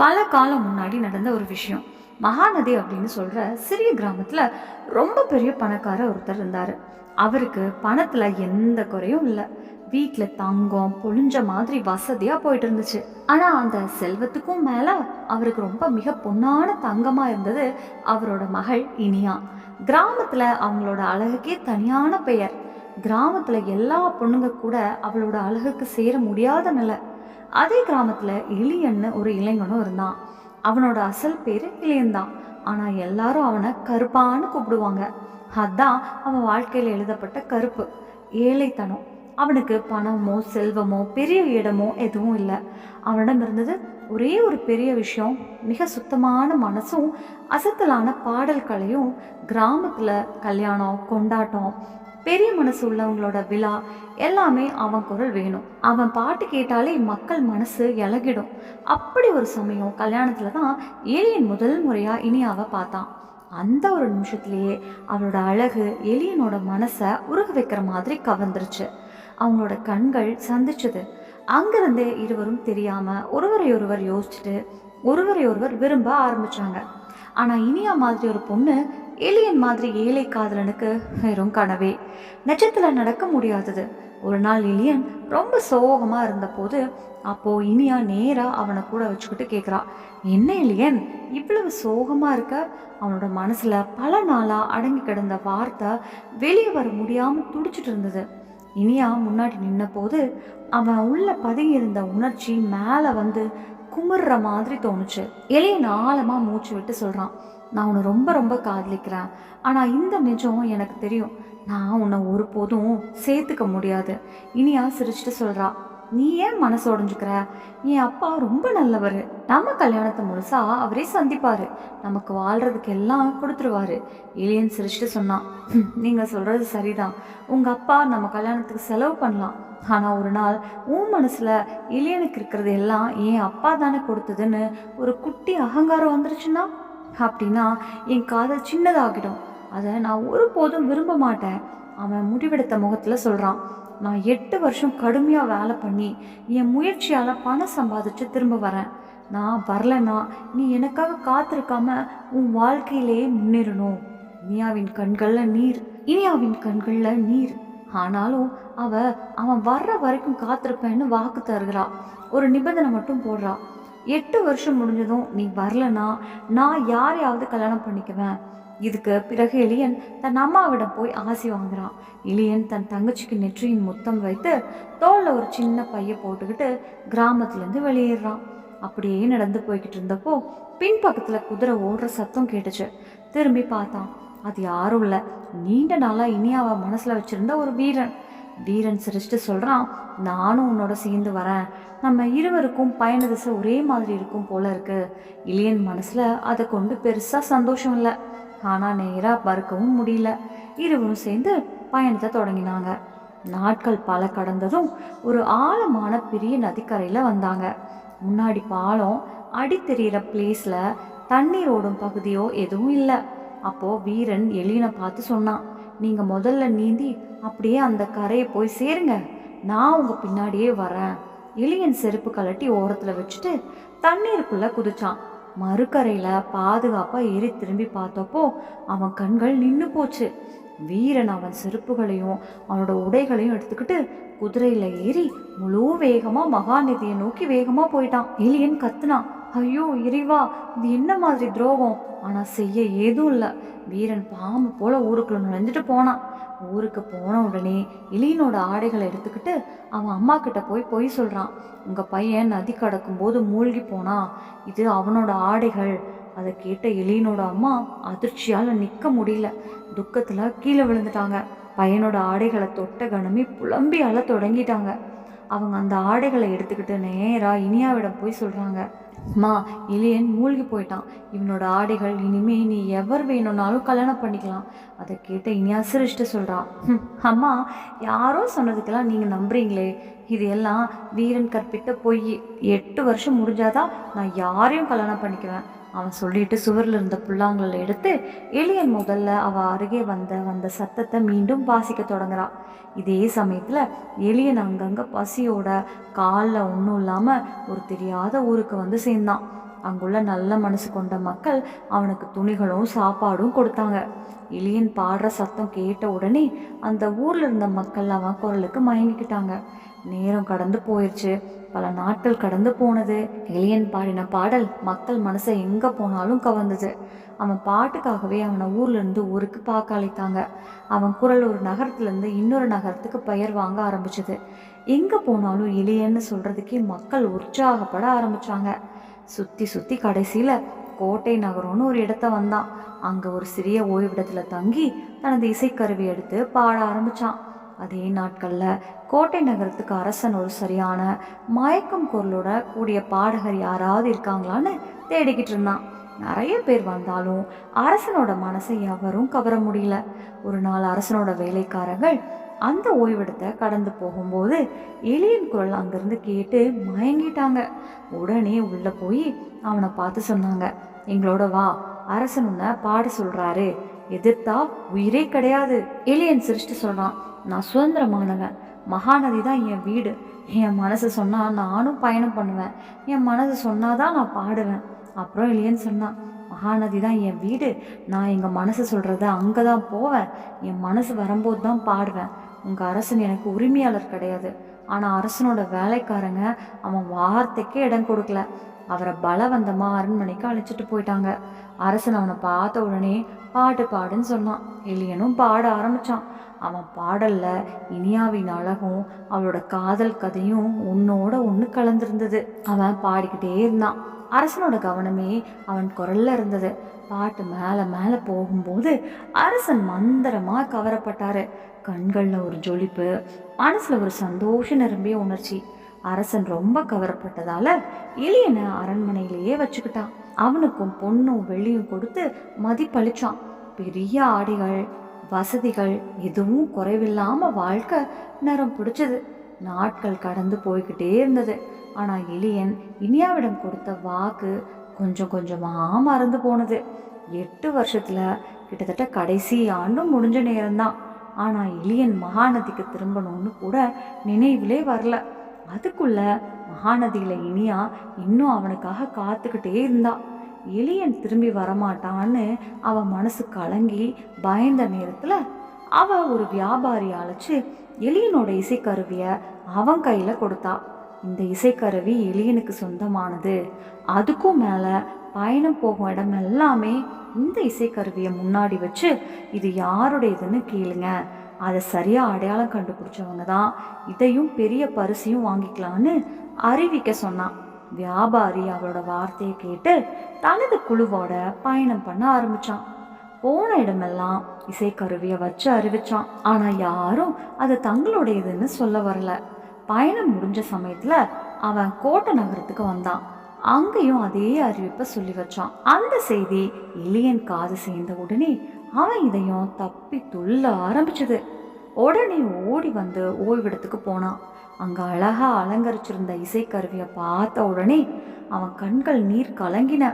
பல காலம் முன்னாடி நடந்த ஒரு விஷயம். மகாநதி அப்படின்னு சொல்கிற சிறிய கிராமத்தில் ரொம்ப பெரிய பணக்காரர் ஒருத்தர் இருந்தார். அவருக்கு பணத்தில் எந்த குறையும் இல்லை. வீட்டில் தங்கம் பொழிஞ்ச மாதிரி வசதியாக போயிட்டு இருந்துச்சு. ஆனால் அந்த செல்வத்துக்கும் மேலே அவருக்கு ரொம்ப மிக பொன்னான தங்கமாக இருந்தது அவரோட மகள் இனியா. கிராமத்தில் அவங்களோட அழகுக்கே தனியான பெயர். கிராமத்தில் எல்லா பொண்ணுங்க கூட அவளோட அழகுக்கு சேர முடியாத நிலை. அதே கிராமத்தில் இளியன்னு ஒரு இளைஞனும் இருந்தான். அவனோட அசல் பேர் இளையன்தான். ஆனால் எல்லாரும் அவனை கருப்பான்னு கூப்பிடுவாங்க. அதான் அவன் வாழ்க்கையில் எழுதப்பட்ட கருப்பு. ஏழைத்தனம். அவனுக்கு பணமோ செல்வமோ பெரிய இடமோ எதுவும் இல்லை. அவனிடம் இருந்தது ஒரே ஒரு பெரிய விஷயம். மிக சுத்தமான மனசும் அசத்தலான பாடல்களையும் கிராமத்தில் கல்யாணம் கொண்டாட்டம் பெரிய மனசு உள்ளவங்களோட விழா எல்லாமே அவன் குரல் வேணும். அவன் பாட்டு கேட்டாலே மக்கள் மனசு இலகிடும். அப்படி ஒரு சமயம் கல்யாணத்துல தான் ஏலியன் முதல் முறையா இனியாவை பார்த்தான். அந்த ஒரு நிமிஷத்துலேயே அவளோட அழகு எலியனோட மனசை உருக வைக்கிற மாதிரி கவர்ந்துருச்சு. அவங்களோட கண்கள் சந்திச்சது. அங்கிருந்தே இருவரும் தெரியாம ஒருவரை ஒருவர் யோசிச்சுட்டு ஒருவரை ஒருவர் விரும்ப ஆரம்பிச்சாங்க. ஆனால் இனியா மாதிரி ஒரு பொண்ணு ஏலியன் மாதிரி ஏழை காதலனுக்கு வெறும் கனவே. நெஜத்தில் நடக்க முடியாதது. ஒரு நாள் எலியன் ரொம்ப சோகமாக இருந்தபோது அப்போது இனியா நேராக அவனை கூட வச்சுக்கிட்டு கேட்குறா என்ன எலியன் இவ்வளவு சோகமாக இருக்க? அவனோட மனசில் பல நாளாக அடங்கி கிடந்த வார்த்தை வெளியே வர முடியாமல் துடிச்சிட்டு இருந்தது. இனியா முன்னாடி நின்ன போது அவன் உள்ள பதுங்கியிருந்த உணர்ச்சி மேலே வந்து குமுறுற மாதிரி தோணுச்சு. எலியன் ஆழமா மூச்சு விட்டு சொல்றான் நான் உன்னை ரொம்ப ரொம்ப காதலிக்கிறேன். ஆனா இந்த நிஜம் எனக்கு தெரியும். நான் உன்னை ஒருபோதும் சேர்த்துக்க முடியாது. இனியா சிரிச்சுட்டு சொல்கிறா நீ ஏன் மனசு உடஞ்சுக்கிற? என் அப்பா ரொம்ப நல்லவர். நம்ம கல்யாணத்தை முழுசா அவரே சந்திப்பாரு. நமக்கு வாழ்றதுக்கு எல்லாம் கொடுத்துருவாரு. ஏலியன் சிரிச்சுட்டு சொன்னான். நீங்க சொல்றது சரிதான். உங்க அப்பா நம்ம கல்யாணத்துக்கு செலவு பண்ணலாம். ஆனா ஒரு நாள் உன் மனசுல இளையனுக்கு இருக்கிறது எல்லாம் என் அப்பா தானே கொடுத்ததுன்னு ஒரு குட்டி அகங்காரம் வந்துருச்சுன்னா? அப்படின்னா என் காதல் சின்னதாகிடும். அதை நான் ஒருபோதும் விரும்ப மாட்டேன். அவன் முடிவெடுத்த முகத்தில் சொல்கிறான் நான் எட்டு வருஷம் கடுமையாக வேலை பண்ணி என் முயற்சியால் பணம் சம்பாதிச்சு திரும்ப வரேன். நான் வரலனா நீ எனக்காக காத்திருக்காம உன் வாழ்க்கையிலேயே முன்னேறணும். இனியாவின் கண்களில் நீர் இனியாவின் கண்களில் நீர். ஆனாலும் அவ அவன் வர்ற வரைக்கும் காத்திருப்பேன்னு வாக்கு தருகிறா. ஒரு நிபந்தனை மட்டும் போடுறா. எட்டு வருஷம் முடிஞ்சதும் நீ வரலனா நான் யாரையாவது கல்யாணம் பண்ணிக்குவேன். இதுக்கு பிறகு எலியன் தன் அம்மாவிடம் போய் ஆசி வாங்குறான். எலியன் தன் தங்கச்சிக்கு நெற்றியின் முத்தம் வைத்து தோளில் ஒரு சின்ன பைய போட்டுக்கிட்டு கிராமத்துலேருந்து வெளியேறான். அப்படியே நடந்து போய்கிட்டு இருந்தப்போ பின்பக்கத்தில் குதிரை ஓடுற சத்தம் கேட்டுச்சு. திரும்பி பார்த்தான். அது யாரும் இல்லை. நீண்ட நாளாக இனியாவை மனசில் வச்சிருந்த ஒரு வீரன். வீரன் சிரிச்சுட்டு சொல்கிறான் நானும் உன்னோட சேர்ந்து வரேன். நம்ம இருவருக்கும் பயண திசை ஒரே மாதிரி இருக்கும் போல இருக்கு. இளையன் மனசில் அதை கொண்டு பெருசாக சந்தோஷம் இல்லை. ஆனால் நேராக பறக்கவும் முடியல. இருவரும் சேர்ந்து பயணத்தை தொடங்கினாங்க. நாட்கள் பல கடந்ததும் ஒரு ஆழமான பெரிய நதிக்கரையில் வந்தாங்க. முன்னாடி பாலம் அடி தெரியிற பிளேஸ்ல தண்ணீர் ஓடும் பகுதியோ எதுவும் இல்லை. அப்போது வீரன் எலியனை பார்த்து சொன்னான் நீங்கள் முதல்ல நீந்தி அப்படியே அந்த கரையை போய் சேருங்க. நான் உங்கள் பின்னாடியே வரேன் எலியன் செருப்பு கழட்டி ஓரத்தில் வச்சுட்டு தண்ணீருக்குள்ளே குதிச்சான். மறுக்கரையில் பாதுகாப்பாக ஏறி திரும்பி பார்த்தப்போ அவன் கண்கள் நின்று போச்சு. வீரன் அவன் செருப்புகளையும் அவனோட உடைகளையும் எடுத்துக்கிட்டு குதிரையில் ஏறி முழு வேகமாக மகாநதியை நோக்கி வேகமாக போயிட்டான். எலியன் கத்துனான். ஐயோ இறைவா இது என்ன மாதிரி துரோகம்? ஆனால் செய்ய ஏதும் இல்லை. வீரன் பாம்பு போல ஊருக்குள்ள நுழைஞ்சிட்டு போனான். ஊருக்கு போன உடனே இலியனோட ஆடைகளை எடுத்துக்கிட்டு அவன் அம்மா கிட்ட போய் பொய் சொல்கிறான் உங்கள் பையன் நதி கடக்கும் போது மூழ்கி போனா இது அவனோட ஆடைகள். அதை கேட்ட எலியனோட அம்மா அதிர்ச்சியால் நிற்க முடியல. துக்கத்தில் கீழே விழுந்துட்டாங்க. பையனோட ஆடைகளை தொட்ட கணமே புலம்பி அழ தொடங்கிட்டாங்க. அவங்க அந்த ஆடைகளை எடுத்துக்கிட்டு நேராக இனியாவிடம் போய் சொல்கிறாங்க அம்மா இளையன் மூழ்கி போயிட்டான். இவனோட ஆடைகள் இனிமே நீ எவர் வேணும்னாலும் கல்யாணம் பண்ணிக்கலாம். அதை கேட்ட இனியா சிரிச்சிட்டு அம்மா யாரோ சொன்னதுக்கெல்லாம் நீங்கள் நம்புறீங்களே. இது எல்லாம் வீரன் கற்பித்த பொய் எட்டு வருஷம் முடிஞ்சாதான் நான் யாரையும் கல்யாணம் பண்ணிக்குவேன் அவன் சொல்லிட்டு சுவரில் இருந்த புல்லாங்கலை எடுத்து எலியன் முதல்ல அவள் அருகே வந்த வந்த சத்தத்தை மீண்டும் வாசிக்க தொடங்குறான் இதே சமயத்துல எலியன் அங்கங்க பசியோட காலில் ஒன்றும் இல்லாம ஒரு தெரியாத ஊருக்கு வந்து சேர்ந்தான். அங்குள்ள நல்ல மனசு கொண்ட மக்கள் அவனுக்கு துணிகளும் சாப்பாடும் கொடுத்தாங்க. எலியன் பாடுற சத்தம் கேட்ட உடனே அந்த ஊர்ல இருந்த மக்கள் அவன் குரலுக்கு மயங்கிக்கிட்டாங்க. நேரம் கடந்து போயிடுச்சு பல நாட்கள் கடந்து போனது. எலியன் பாடின பாடல் மக்கள் மனசை எங்க போனாலும் கவர்ந்தது. அவன் பாட்டுக்காகவே அவனை ஊர்ல இருந்து ஊருக்கு பார்க்க அழைத்தாங்க அவன் குரல் ஒரு நகரத்துலேருந்து இன்னொரு நகரத்துக்கு பெயர் வாங்க ஆரம்பிச்சது. எங்க போனாலும் எலியன்னு சொல்றதுக்கே மக்கள் உற்சாகப்பட ஆரம்பிச்சாங்க. சுற்றி சுற்றி கடைசியில் கோட்டை நகரம்னு ஒரு இடத்த வந்தான். அங்கே ஒரு சிறிய ஓய்விடத்தில் தங்கி தனது இசைக்கருவி எடுத்து பாட ஆரம்பிச்சான். அதே நாட்களில் கோட்டை நகரத்துக்கு அரசன் ஒரு சரியான மயக்கம் குரலோட கூடிய பாடகர் யாராவது இருக்காங்களான்னு தேடிக்கிட்டு இருந்தான். நிறைய பேர் வந்தாலும் அரசனோட மனசை எவரும் கவர முடியல. ஒரு நாள் அரசனோட வேலைக்காரர்கள் அந்த ஓய்விடத்தை கடந்து போகும்போது எலியின் குரல் அங்கிருந்து கேட்டு மயங்கிட்டாங்க. உடனே உள்ளே போய் அவனை பார்த்து சொன்னாங்க எங்களோட வா அரசன் உன்னை பாட சொல்கிறாரு எதிர்த்தா உயிரே கிடையாது. எலியன் சிரிச்சுட்டு சொல்கிறான் நான் சுதந்திரமானவன். மகாநதி தான் என் வீடு. என் மனசு சொன்னால் நானும் பயணம் பண்ணுவேன். என் மனசு சொன்னாதான் நான் பாடுவேன். அப்புறம் எலியன் சொன்னான் மகாநதி தான் என் வீடு. நான் எங்கள் மனசு சொல்கிறத அங்கே தான் போவேன். என் மனசு வரும்போது தான் பாடுவேன். உங்கள் அரசன் எனக்கு உரிமையாளர் கிடையாது. ஆனால் அரசனோட வேலைக்காரங்க அவன் வார்த்தைக்கே இடம் கொடுக்கல. அவரை பலவந்தமாக அரண்மனைக்கு அழைச்சிட்டு போயிட்டாங்க. அரசன் அவனை பார்த்த உடனே பாட்டு பாடுன்னு சொன்னான். எலியனும் பாட ஆரம்பிச்சான். அவன் பாடலில் இனியாவின் அழகும் அவளோட காதல் கதையும் உன்னோட ஒன்று கலந்துருந்தது. அவன் பாடிக்கிட்டே இருந்தான். அரசனோட கவனமே அவன் குரல்ல இருந்தது. பாட்டு மேலே மேலே போகும்போது அரசன் மந்திரமா கவரப்பட்டாரு. கண்கள்ல ஒரு ஜொலிப்பு மனசுல ஒரு சந்தோஷம் நிரம்பிய உணர்ச்சி. அரசன் ரொம்ப கவரப்பட்டதால இளியனை அரண்மனையிலேயே வச்சுக்கிட்டான். அவனுக்கும் பொண்ணும் வெள்ளியும் கொடுத்து மதிப்பளிச்சான். பெரிய ஆடைகள் வசதிகள் எதுவும் குறைவில்லாம வாழ்க்கை நேரம் பிடிச்சது. நாட்கள் கடந்து போய்கிட்டே இருந்தது. ஆனால் எலியன் இனியாவிடம் கொடுத்த வாக்கு கொஞ்சம் கொஞ்சமாக மறந்து போனது. எட்டு வருஷத்தில் கிட்டத்தட்ட கடைசி ஆண்டும் முடிஞ்ச நேரம்தான். ஆனால் எலியன் மகாநதிக்கு திரும்பணும்னு கூட நினைவிலே வரல. அதுக்குள்ள மகாநதியில் இனியா இன்னும் அவனுக்காக காத்துக்கிட்டே இருந்தா. எலியன் திரும்பி வரமாட்டான்னு அவன் மனசு கலங்கி பயந்த நேரத்தில் அவ ஒரு வியாபாரி அழைச்சி எலியனோட இசைக்கருவியை அவன் கையில் கொடுத்தா. இந்த இசைக்கருவி எலியனுக்கு சொந்தமானது. அதுக்கும் மேலே பயணம் போகும் இடம் எல்லாமே இந்த இசைக்கருவியை முன்னாடி வச்சு இது யாருடையதுன்னு கேளுங்க. அதை சரியாக அடையாளம் கண்டுபிடிச்சவங்க தான் இதையும் பெரிய பரிசையும் வாங்கிக்கலான்னு அறிவிக்க சொன்னான். வியாபாரி அவளோட வார்த்தையை கேட்டு தனது குழுவோட பயணம் பண்ண ஆரம்பித்தான் போன இடமெல்லாம் இசைக்கருவியை வச்சு அறிவிச்சான். ஆனால் யாரும் அது தங்களுடையதுன்னு சொல்ல வரல. பயணம் முடிஞ்ச சமயத்தில் அவன் கோட்டை நகரத்துக்கு வந்தான். அங்கேயும் அதே அறிவிப்பை சொல்லி வச்சான். அந்த செய்தி எலியன் காது சேர்ந்த உடனே அவன் இதையும் தப்பி துள்ள ஆரம்பிச்சது. உடனே ஓடி வந்து ஓய்விடத்துக்கு போனான். அங்கே அழகாக அலங்கரிச்சிருந்த இசைக்கருவியை பார்த்த உடனே அவன் கண்கள் நீர் கலங்கின.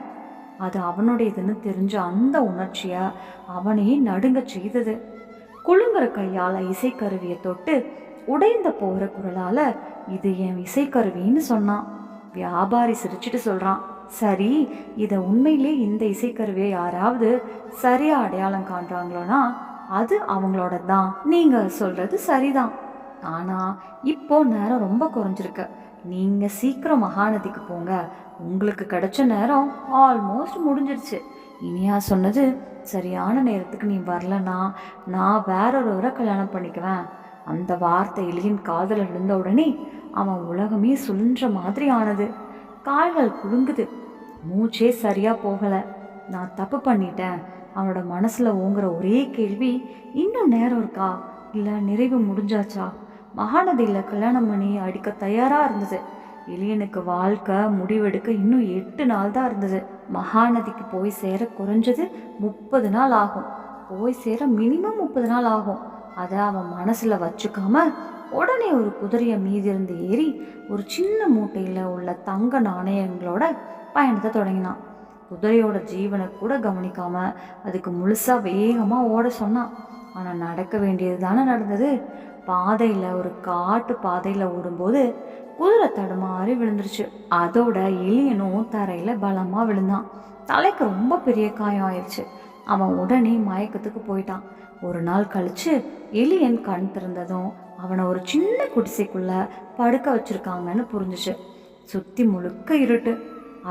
அது அவனுடையதுன்னு தெரிஞ்ச அந்த உணர்ச்சியை அவனையே நடுங்க செய்தது. குழுங்குற கையால் இசைக்கருவியை தொட்டு உடைந்த போகிற குரலால் இது என் இசைக்கருவின்னு சொன்னான். வியாபாரி சிரிச்சிட்டு சொல்கிறான் சரி இதை உண்மையிலே இந்த இசைக்கருவியை யாராவது சரியாக அடையாளம் காண்றாங்களோனா அது அவங்களோட தான் நீங்கள் சொல்கிறது சரிதான். ஆனால் இப்போ நேரம் ரொம்ப குறைஞ்சிருக்கு. நீங்கள் சீக்கிரம் மகாநதிக்கு போங்க. உங்களுக்கு கிடைச்ச நேரம் ஆல்மோஸ்ட் முடிஞ்சிருச்சு. இனியா சொன்னது சரியான நேரத்துக்கு நீ வரலன்னா நான் வேறொருவரை கல்யாணம் பண்ணிக்குவேன். அந்த வார்த்தை எலியின் காதில் விழுந்த உடனே அவன் உலகமே சுழன்ற மாதிரி ஆனது. கால்கள் குலுங்குது. மூச்சே சரியாக போகலை. நான் தப்பு பண்ணிட்டேன். அவனோட மனசில் ஓங்குற ஒரே கேள்வி இன்னும் நேரம் இருக்கா? இல்லை நிறைவு முடிஞ்சாச்சா? மகாநதியில் கல்யாணம் பண்ணி அடிக்க தயாராக இருந்தது. இளியனுக்கு வாழ்க்கை முடிவெடுக்க இன்னும் எட்டு நாள் தான் இருந்தது. மகாநதிக்கு போய் சேர குறைஞ்சது முப்பது நாள் ஆகும். போய் சேர மினிமம் முப்பது நாள் ஆகும். அதை அவன் மனசில் வச்சுக்காம உடனே ஒரு குதிரையை மீதிருந்து ஏறி ஒரு சின்ன மூட்டையில் உள்ள தங்க நாணயங்களோட பயணத்தை தொடங்கினான். குதிரையோட ஜீவனை கூட கவனிக்காம அதுக்கு முழுசா வேகமாக ஓட சொன்னான். ஆனால் நடக்க வேண்டியது தானே நடந்தது. பாதையில் ஒரு காட்டு பாதையில் ஓடும்போது குதிரை தடுமாறி விழுந்துருச்சு. அதோட எலியனும் தரையில் பலமாக விழுந்தான். தலைக்கு ரொம்ப பெரிய காயம் ஆயிடுச்சு அவன் உடனே மயக்கத்துக்கு போயிட்டான். ஒரு நாள் கழிச்சு எலியன் கண் திறந்ததும் அவனை ஒரு சின்ன குடிசைக்குள்ள படுக்க வச்சிருக்காங்கன்னு புரிஞ்சுச்சு. சுத்தி முழுக்க இருட்டு.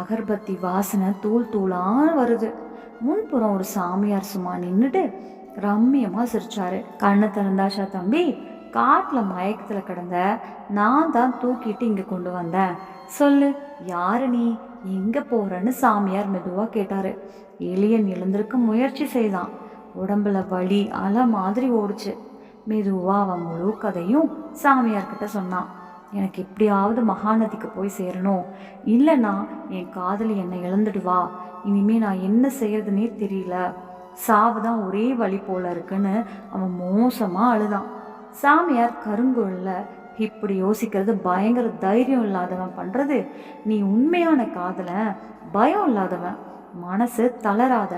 அகர்பத்தி வாசனை தூள் தூளாக வருது. முன்புறம் ஒரு சாமியார் சும்மா நின்றுட்டு ரம்மியமா சிரிச்சாரு. கண்ணை திறந்தாஷா தம்பி? காட்டில் மயக்கத்தில் கிடந்த நான் தான் தூக்கிட்டு இங்கே கொண்டு வந்தேன். சொல்லு யாரு நீ? எங்கே போகிறேன்னு சாமியார் மெதுவாக கேட்டார். எலியன் எழுந்திருக்க முயற்சி செய்தான். உடம்புல வலி அலை மாதிரி ஓடுச்சு. மெதுவாக அவன் முழு கதையும் சாமியார்கிட்ட சொன்னான். எனக்கு எப்படியாவது மகாநதிக்கு போய் சேரணும். இல்லைன்னா என் காதலி என்னை இழந்துடுவா இனிமே நான் என்ன செய்யறதுனே தெரியல. சாவு தான் ஒரே வழி போல இருக்குன்னு அவன் மோசமாக அழுதான். சாமியார் கருங்குழல்ல இப்படி யோசிக்கிறது பயங்கர தைரியம் இல்லாதவன் பண்ணுறது நீ உண்மையான காதலன் பயம் இல்லாதவன் மனசு தளராத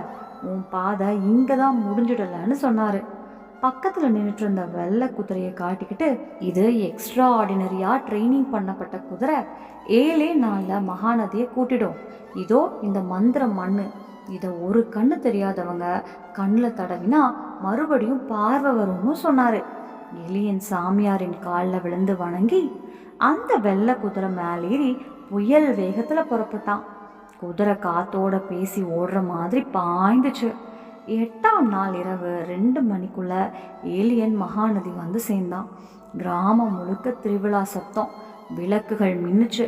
உன் பாதை இங்கே தான் முடிஞ்சிடலன்னு சொன்னாரு. பக்கத்தில் நின்றுட்டு இருந்த வெள்ளை குதிரையை காட்டிக்கிட்டு இது எக்ஸ்ட்ரா ஆர்டினரியாக ட்ரைனிங் பண்ணப்பட்ட குதிரை. ஏழே நாளில் மகாநதியை கூட்டிடும். இதோ இந்த மந்திர மண்ணு. இதை ஒரு கண்ணு தெரியாதவங்க கண்ணில் தடவினா மறுபடியும் பார்வை வரும்னு சொன்னார். எலியன் சாமியாரின் காலில் விழுந்து வணங்கி அந்த வெள்ளை குதிரை மேலேறி புயல் வேகத்தில் புறப்பட்டான். குதிரை காத்தோட பேசி ஓடுற மாதிரி பாய்ந்துச்சு. எட்டாம் நாள் இரவு ரெண்டு மணிக்குள்ள ஏலியன் மகாநதி வந்து சேர்ந்தான். கிராமம் முழுக்க திருவிழா சத்தம் விளக்குகள் மின்னுச்சு.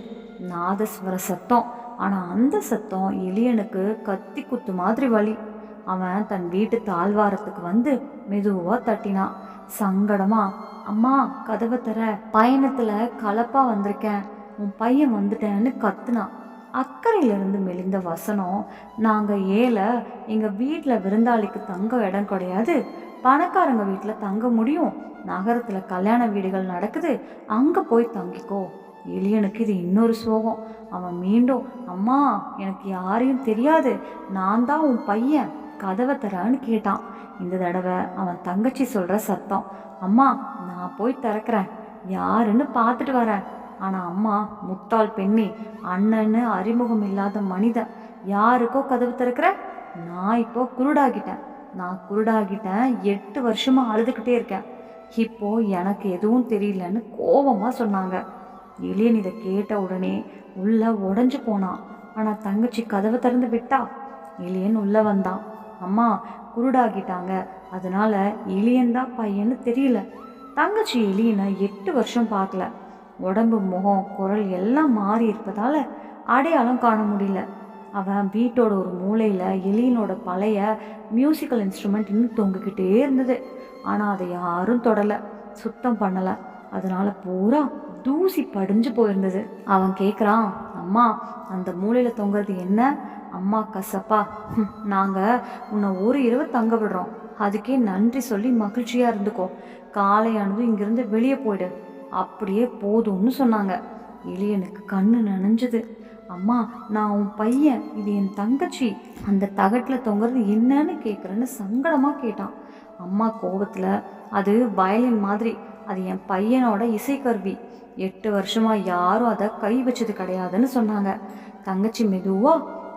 நாதஸ்வர சத்தம் ஆனால் அந்த சத்தம் எலியனுக்கு கத்தி குத்து மாதிரி வலி. அவன் தன் வீட்டு தாழ்வாரத்துக்கு வந்து மெதுவாக தட்டினான். சங்கடமா? அம்மா கதவை தர பயணத்துல கலப்பா வந்திருக்கேன். உன் பையன் வந்துட்டேன்னு கத்துனான் அக்கறையிலிருந்து மெலிந்த வசனம் நாங்கள் ஏழை எங்கள் வீட்டில் விருந்தாளிக்கு தங்க இடம் கிடையாது. பணக்காரங்க வீட்டில் தங்க முடியும். நகரத்தில் கல்யாண வீடுகள் நடக்குது. அங்கே போய் தங்கிக்கோ. எளியனுக்கு இது இன்னொரு சோகம். அவன் மீண்டும் அம்மா எனக்கு யாரையும் தெரியாது. நான் தான் உன் பையன். கதவை தரான்னு கேட்டான். இந்த தடவை அவன் தங்கச்சி சொல்கிற சத்தம் அம்மா நான் போய் திறக்கிறேன். யாருன்னு பார்த்துட்டு வரேன். ஆனால் அம்மா முத்தாள் பெண்ணி அண்ணன்னு அறிமுகம் இல்லாத மனிதன் யாருக்கோ கதவு திறக்கிற? நான் இப்போ குருடாகிட்டேன். நான் குருடாகிட்டேன் எட்டு வருஷமாக அழுதுகிட்டே இருக்கேன். இப்போ எனக்கு எதுவும் தெரியலன்னு கோபமாக சொன்னாங்க. எளியன் இதை கேட்ட உடனே உள்ள உடஞ்சு போனான். ஆனால் தங்கச்சி கதவை திறந்து விட்டா? எளியன் உள்ளே வந்தான். அம்மா குருடாகிட்டாங்க. அதனால எலியன் தான் பையன்னு தெரியல. தங்கச்சி எலியனை எட்டு வருஷம் பார்க்கல. உடம்பு முகம் குரல் எல்லாம் மாறி இருப்பதால் அடையாளம் காண முடியல. அவன் வீட்டோட ஒரு மூலையில் எலியனோட பழைய மியூசிக்கல் இன்ஸ்ட்ருமெண்ட் இன்னும் தொங்கிக்கிட்டே இருந்தது. ஆனால் அதை யாரும் தொடலை. சுத்தம் பண்ணலை. அதனால் பூரா தூசி படிஞ்சு போயிருந்தது. அவன் கேட்குறான் அம்மா அந்த மூலையில் தொங்குறது என்ன? அம்மா கசப்பா. நாங்கள் உன்னை ஒரு இரவு தங்க விடுறோம். அதுக்கே நன்றி சொல்லி மகிழ்ச்சியாக இருந்துக்கோ. காலையானதும் இங்கிருந்து வெளியே போயிடு. அப்படியே போதும்னு சொன்னாங்க. எலியனுக்கு கண்ணு நனைஞ்சது. அம்மா நான் உன் பையன். இது என் தங்கச்சி. அந்த தகட்டில் தொங்குறது என்னன்னு கேட்குறேன்னு சங்கடமாக கேட்டான். அம்மா கோபத்தில் அது வயலின் மாதிரி. அது என் பையனோட இசைக்கருவி. எட்டு வருஷமா யாரும் அதை கை வச்சது கிடையாதுன்னு சொன்னாங்க. தங்கச்சி மெதுவா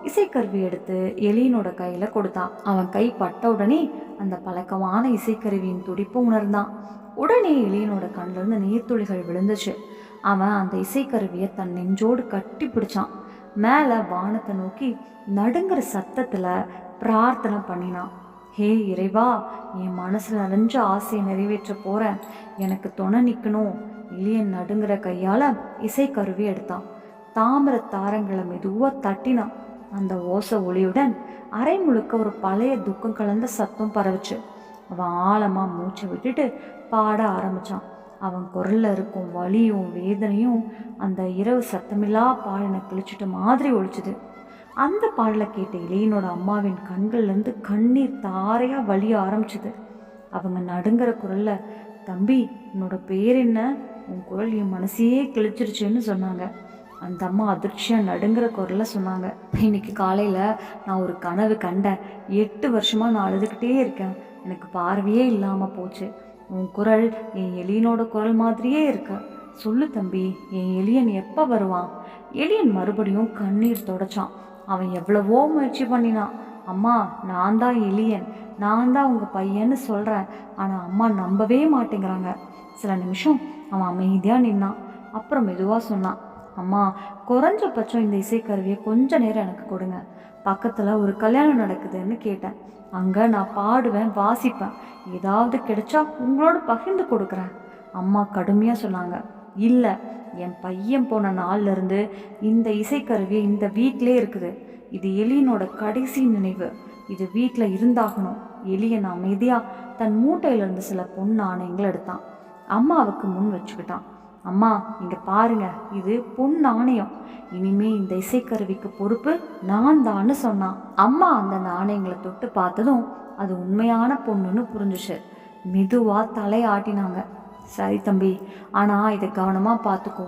இசைக்கருவி எடுத்து எலியனோட கையில கொடுத்தான் அவன் கை பட்ட உடனே அந்த பழக்கமான இசைக்கருவியின் துடிப்பு உணர்ந்தான். உடனே எலியனோட கண்ணிலிருந்து நீர்த்துளிகள் விழுந்துச்சு. அவன் அந்த இசைக்கருவியை தன் நெஞ்சோடு கட்டி பிடிச்சான். மேலே வானத்தை நோக்கி நடுங்கிற சத்தத்துல பிரார்த்தனை பண்ணினான். ஹே இறைவா என் மனசில் நிறைஞ்ச ஆசையை நிறைவேற்ற போகிறேன் எனக்கு துணை நிற்கணும் இளியன் நடுங்கிற கையால் இசை கருவி எடுத்தான். தாமிர தாரங்களை மெதுவாக தட்டினான். அந்த ஓசை ஒளியுடன் அரை முழுக்க ஒரு பழைய துக்கம் கலந்த சத்தம் பரவுச்சு. அவன் ஆழமாக மூச்சை விட்டுட்டு பாட ஆரம்பிச்சான். அவன் குரலில் இருக்கும் வலியும் வேதனையும் அந்த இரவு சத்தமில்லா பாடனை கிழிச்சிட்டு மாதிரி ஒழிச்சுது அந்த பாடலை கேட்ட இளையனோட அம்மாவின் கண்கள்லேருந்து கண்ணீர் தாரையாக வழிய ஆரம்பிச்சுது. அவங்க நடுங்கிற குரலில் தம்பி உன்னோட பேர் என்ன? உன் குரல் என் மனசையே கிழிச்சிருச்சுன்னு சொன்னாங்க. அந்த அம்மா அதிர்ச்சியாக நடுங்கிற குரலில் சொன்னாங்க இன்னைக்கு காலையில் நான் ஒரு கனவு கண்டேன். எட்டு வருஷமாக நான் அழுதுகிட்டே இருக்கேன். எனக்கு பார்வையே இல்லாமல் போச்சு. உன் குரல் என் எலியனோட குரல் மாதிரியே இருக்கு. சொல்லு தம்பி என் எலியன் எப்போ வருவான்? எலியன் மறுபடியும் கண்ணீர் தொடச்சான். அவன் எவ்வளவோ முயற்சி பண்ணினான். அம்மா நான் தான் எளியன். நான் தான் உங்கள் பையன்னு சொல்கிறேன் ஆனால் அம்மா நம்பவே மாட்டேங்கிறாங்க. சில நிமிஷம் அவன் அமைதியாக நின்னான். அப்புறம் மெதுவாக சொன்னான் அம்மா குறைஞ்சபட்சம் இந்த இசைக்கருவியை கொஞ்ச நேரம் எனக்கு கொடுங்க. பக்கத்தில் ஒரு கல்யாணம் நடக்குதுன்னு கேட்டேன். அங்கே நான் பாடுவேன் வாசிப்பேன். ஏதாவது கிடைச்சா உங்களோட பகிர்ந்து கொடுக்குறேன். அம்மா கடுமையாக சொன்னாங்க இல்லை என் பையன் போன நாள்லேருந்து இந்த இசைக்கருவி இந்த வீட்டிலே இருக்குது. இது எலியனோட கடைசி நினைவு. இது வீட்டில் இருந்தாகணும். எலியன் அமைதியாக தன் மூட்டையிலிருந்து சில பொன் நாணயங்கள் எடுத்தான். அம்மாவுக்கு முன் வச்சுக்கிட்டான். அம்மா இங்க பாருங்க. இது பொன் நாணயம். இனிமே இந்த இசைக்கருவிக்கு பொறுப்பு நான் தான்னு சொன்னான். அம்மா அந்த நாணயங்களை தொட்டு பார்த்ததும் அது உண்மையான பொண்ணுன்னு புரிஞ்சுச்சு. மெதுவா தலையாட்டினாங்க. சரி தம்பி ஆனால் இதை கவனமாக பார்த்துக்கோ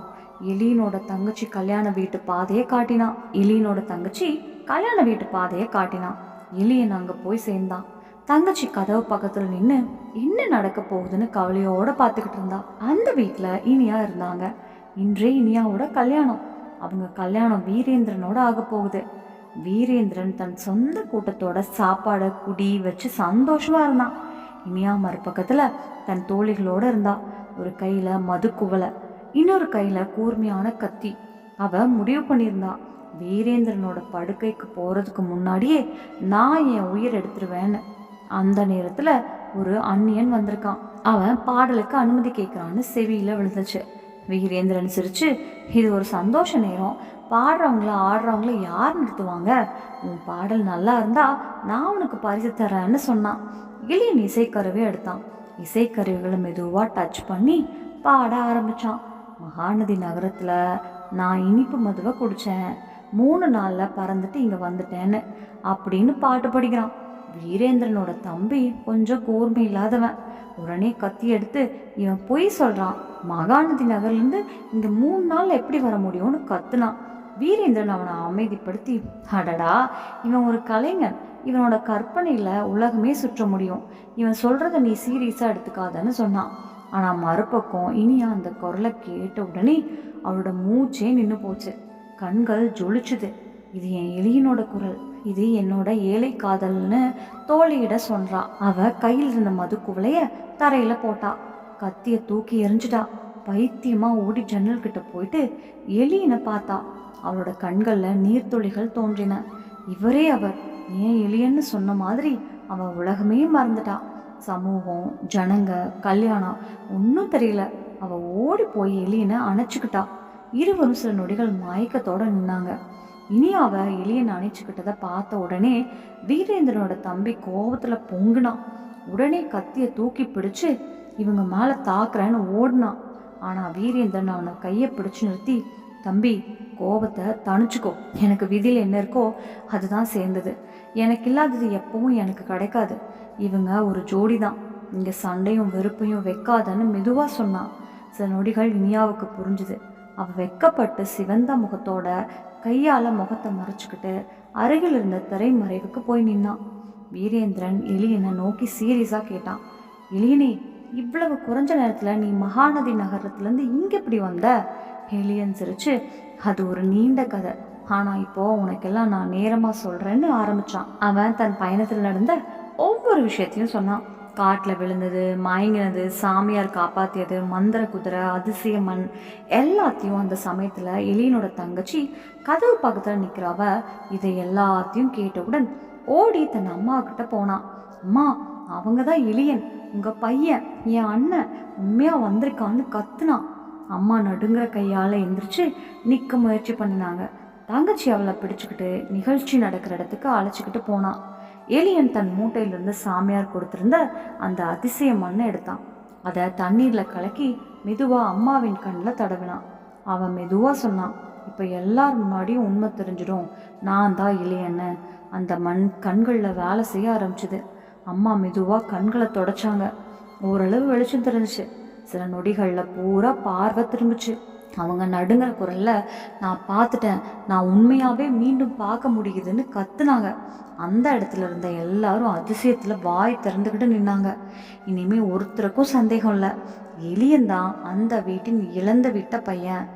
எலியனோட தங்கச்சி கல்யாண வீட்டு பாதையை காட்டினான் எலியனோட தங்கச்சி கல்யாண வீட்டு பாதையை காட்டினான் எலியன் அங்கே போய் சேர்ந்தான் தங்கச்சி கதவு பக்கத்தில் நின்று என்ன நடக்க போகுதுன்னு கவலையோட பார்த்துக்கிட்டு இருந்தா. அந்த வீட்டில் இனியா இருந்தாங்க. இன்றே இனியாவோட கல்யாணம். அவங்க கல்யாணம் வீரேந்திரனோட ஆக போகுது. வீரேந்திரன் தன் சொந்த கூட்டத்தோட சாப்பாடை குடி வச்சு சந்தோஷமாக இருந்தான். இனியா மறுபக்கத்தில் தன் தோழிகளோடு இருந்தா. ஒரு கையில் மது குவலை இன்னொரு கையில் கூர்மையான கத்தி. அவ முடிவு பண்ணியிருந்தா. வீரேந்திரனோட படுக்கைக்கு போகிறதுக்கு முன்னாடியே நான் என் உயிர் எடுத்துருவேன்னு. அந்த நேரத்தில் ஒரு அந்நியன் வந்திருக்கான். அவன் பாடலுக்கு அனுமதி கேட்குறான்னு செவியில் விழுந்துச்சு வீரேந்திரன் சிரிச்சு இது ஒரு சந்தோஷ நேரம். பாடுறவங்கள ஆடுறவங்கள யார் நிறுத்துவாங்க? உன் பாடல் நல்லா இருந்தா நான் உனக்கு பரிசு தரேன்னு சொன்னான். இளையன் இசைக்கருவி எடுத்தான். இசைக்கருவிகளை மெதுவாக டச் பண்ணி பாட ஆரம்பிச்சான். மகாநதி நகரத்தில் நான் இனிப்பு மதுவை குடித்தேன் மூணு நாளில் பறந்துட்டு இங்கே வந்துட்டேன்னு அப்படின்னு பாட்டு படிக்கிறான். வீரேந்திரனோட தம்பி கொஞ்சம் கூர்மை இல்லாதவன். உடனே கத்தி எடுத்து இவன் பொய் சொல்கிறான் மகாநதி நகர்லேருந்து இந்த மூணு நாள் எப்படி வர முடியும்னு கத்துனான். வீரேந்திரன் அவனை அமைதிப்படுத்தி அடடா இவன் ஒரு கலைஞன். இவனோட கற்பனையில் உலகமே சுற்ற முடியும். இவன் சொல்கிறத நீ சீரியஸாக எடுத்துக்காதன்னு சொன்னான். ஆனால் மறுபக்கம் இனியா அந்த குரலை கேட்ட உடனே அவளோட மூச்சே நின்று போச்சு. கண்கள் ஜொலிச்சுது. இது என் எலியனோட குரல். இது என்னோட ஏழை காதல்னு தோழியிட சொல்றா. அவ கையில் இருந்த மது தரையில் தரையில போட்டா. கத்திய தூக்கி எரிஞ்சிட்டா பைத்தியமா ஓடி ஜன்னல் கிட்ட போயிட்டு எலியினை பார்த்தா. அவளோட கண்களில் நீர்த்துளிகள் தோன்றின. இவரே அவர். ஏன் எளியன்னு சொன்ன மாதிரி அவள் உலகமே மறந்துட்டா. சமூகம் ஜனங்க கல்யாணம் ஒன்றும் தெரியல. அவள் ஓடி போய் எலியனை அணைச்சிக்கிட்டா. இருவரும் சில நொடிகள் மயக்கத்தோடு நின்னாங்க. இனி அவள் எலியனை அணைச்சிக்கிட்டதை பார்த்த உடனே வீரேந்திரனோட தம்பி கோபத்தில் பொங்குனான் உடனே கத்தியை தூக்கி பிடிச்சு இவங்க மேலே தாக்குறேன்னு ஓடினான் ஆனால் வீரேந்திரன் அவனை கையை பிடிச்சு நிறுத்தி தம்பி கோபத்தை தணிச்சுக்கோ. எனக்கு விதியில் என்ன இருக்கோ அதுதான் சேர்ந்தது. எனக்கு இல்லாதது எப்பவும் எனக்கு கிடைக்காது. இவங்க ஒரு ஜோடி தான் இங்கே சண்டையும் வெறுப்பையும் வைக்காதன்னு மெதுவாக சொன்னான் சில நொடிகள் இனியாவுக்கு புரிஞ்சுது. அவள் வெக்கப்பட்டு சிவந்த முகத்தோட கையால் முகத்தை மறைச்சிக்கிட்டு அருகில் இருந்த திரைமறைவுக்கு போய் நின்னான் வீரேந்திரன் எலியனை நோக்கி சீரியஸாக கேட்டான். எலியனே இவ்வளவு குறைஞ்ச நேரத்தில் நீ மகாநதி நகரத்துலேருந்து இங்கே எப்படி வந்த? எலியன் சிரிச்சு அது ஒரு நீண்ட கதை. ஆனால் இப்போ உனக்கெல்லாம் நான் நேரமாக சொல்கிறேன்னு ஆரம்பிச்சான். அவன் தன் பயணத்தில் நடந்த ஒவ்வொரு விஷயத்தையும் சொன்னான். காட்டில் விழுந்தது மயங்கினது சாமியார் காப்பாத்தியது மந்திர குதிரை அதிசய மண் எல்லாத்தையும் அந்த சமயத்தில் எலியனோட தங்கச்சி கதவு பக்கத்தில் நிற்கிறவ இதை எல்லாத்தையும் கேட்டவுடன் ஓடி தன் அம்மா கிட்ட போனான் அம்மா அவங்க தான் எலியன். உங்கள் பையன் என் அண்ணன் உண்மையாக வந்திருக்கான்னு கத்துனான். அம்மா நடுங்கிற கையால் எந்திரிச்சு நிற்க முயற்சி பண்ணினாங்க. தங்கச்சி அவளை பிடிச்சிக்கிட்டு நிகழ்ச்சி நடக்கிற இடத்துக்கு அழைச்சிக்கிட்டு போனான் ஏலியன் தன் மூட்டையிலிருந்து சாமியார் கொடுத்திருந்த அந்த அதிசய மண்ணை எடுத்தான். அதை தண்ணீரில் கலக்கி மெதுவாக அம்மாவின் கண்ணில் தடவினான். அவன் மெதுவாக சொன்னான் இப்போ எல்லார் முன்னாடியும் உண்மை தெரிஞ்சிடும். நான் தான் இளையன்னு அந்த மண் கண்களில் வேலை செய்ய ஆரம்பிச்சுது. அம்மா மெதுவாக கண்களை தொடச்சாங்க. ஓரளவு வெளிச்சம் தெரிஞ்சிச்சு. சில நொடிகளில் பூரா பார்வை திரும்பிச்சு. அவங்க நடுங்கிற குரலில் நான் பார்த்துட்டேன். நான் உண்மையாகவே மீண்டும் பார்க்க முடியுதுன்னு கத்துனாங்க. அந்த இடத்துல இருந்த எல்லாரும் அதிசயத்தில் வாய் திறந்துக்கிட்டு நின்னாங்க. இனிமே ஒருத்தருக்கும் சந்தேகம் இல்லை. எளியந்தான் அந்த வீட்டின் இழந்த விட்ட பையன்.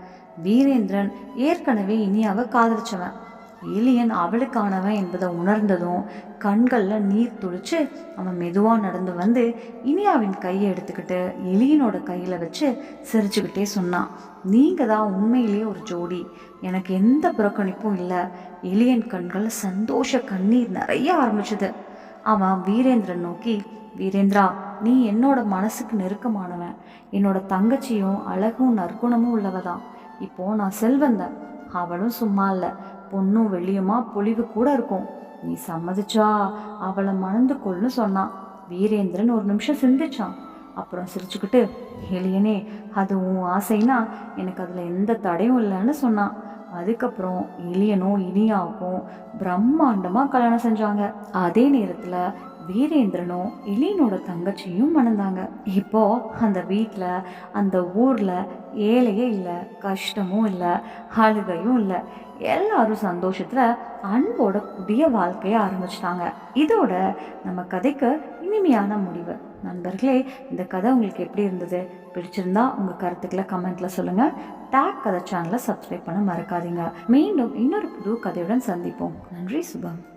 வீரேந்திரன் ஏற்கனவே இனியாவை காதலிச்சவன். எலியன் அவளுக்கானவன் என்பதை உணர்ந்ததும் கண்களில் நீர் துளிச்சு அவன் மெதுவாக நடந்து வந்து இனியாவின் கையை எடுத்துக்கிட்டு எலியனோட கையில் வச்சு சிரிச்சுக்கிட்டே சொன்னான் நீங்கள் தான் உண்மையிலேயே ஒரு ஜோடி. எனக்கு எந்த புறக்கணிப்பும் இல்லை. எலியன் கண்கள் சந்தோஷ கண்ணீர் நிறைய ஆரம்பிச்சது. அவன் வீரேந்திரன் நோக்கி வீரேந்திரா நீ என்னோட மனசுக்கு நெருக்கமானவன். என்னோட தங்கச்சியும் அழகும் நற்குணமும் உள்ளவதான். இப்போ நான் செல்வந்தன். அவளும் சும்மா இல்லை. பொண்ணும் வெளியுமா பொழிவு கூட இருக்கும். நீ சம்மதிச்சா அவளை மணந்து கொள்னு சொன்னான். வீரேந்திரன் ஒரு நிமிஷம் சிந்திச்சான். அப்புறம் சிரிச்சுக்கிட்டு எளியனே அது உன் ஆசைனா எனக்கு அதில் எந்த தடையும் இல்லைன்னு சொன்னான். அதுக்கப்புறம் எளியனும் இனியாவுக்கும் பிரம்மாண்டமாக கல்யாணம் செஞ்சாங்க. அதே நேரத்தில் வீரேந்திரனும் எலினோட தங்கச்சியும் மணந்தாங்க இப்போ அந்த வீட்டில் அந்த ஊரில் ஏழையே இல்லை கஷ்டமும் இல்லை அழுகையும் இல்லை. எல்லாரும் சந்தோஷத்தில் அன்போட புதிய வாழ்க்கையை ஆரம்பிச்சிட்டாங்க. இதோட நம்ம கதைக்கு இனிமையான முடிவு. நண்பர்களே இந்த கதை உங்களுக்கு எப்படி இருந்தது? பிடிச்சிருந்தா உங்கள் கருத்துக்களை கமெண்ட்டில் சொல்லுங்கள் டேக் கதை சேனலை சப்ஸ்கிரைப் பண்ண மறக்காதீங்க. மீண்டும் இன்னொரு புது கதையுடன் சந்திப்போம். நன்றி சுபம்.